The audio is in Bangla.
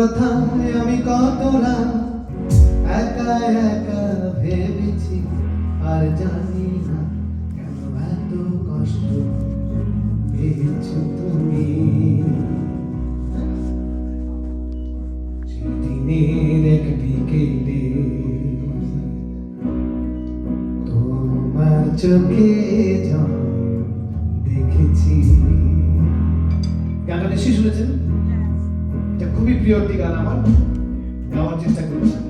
কথা আমি কত না একা একা ভেবেছি আর জানি না কেন এত কষ্ট পেয়েছ তুমি। সেদিনের এক বিকেলে তোমার চোখে যা দেখেছি। গানটা নিশ্চয়ই শুনেছেন? খুবই প্রিয় একটি গান আমার গাওয়ার চেষ্টা করেছি।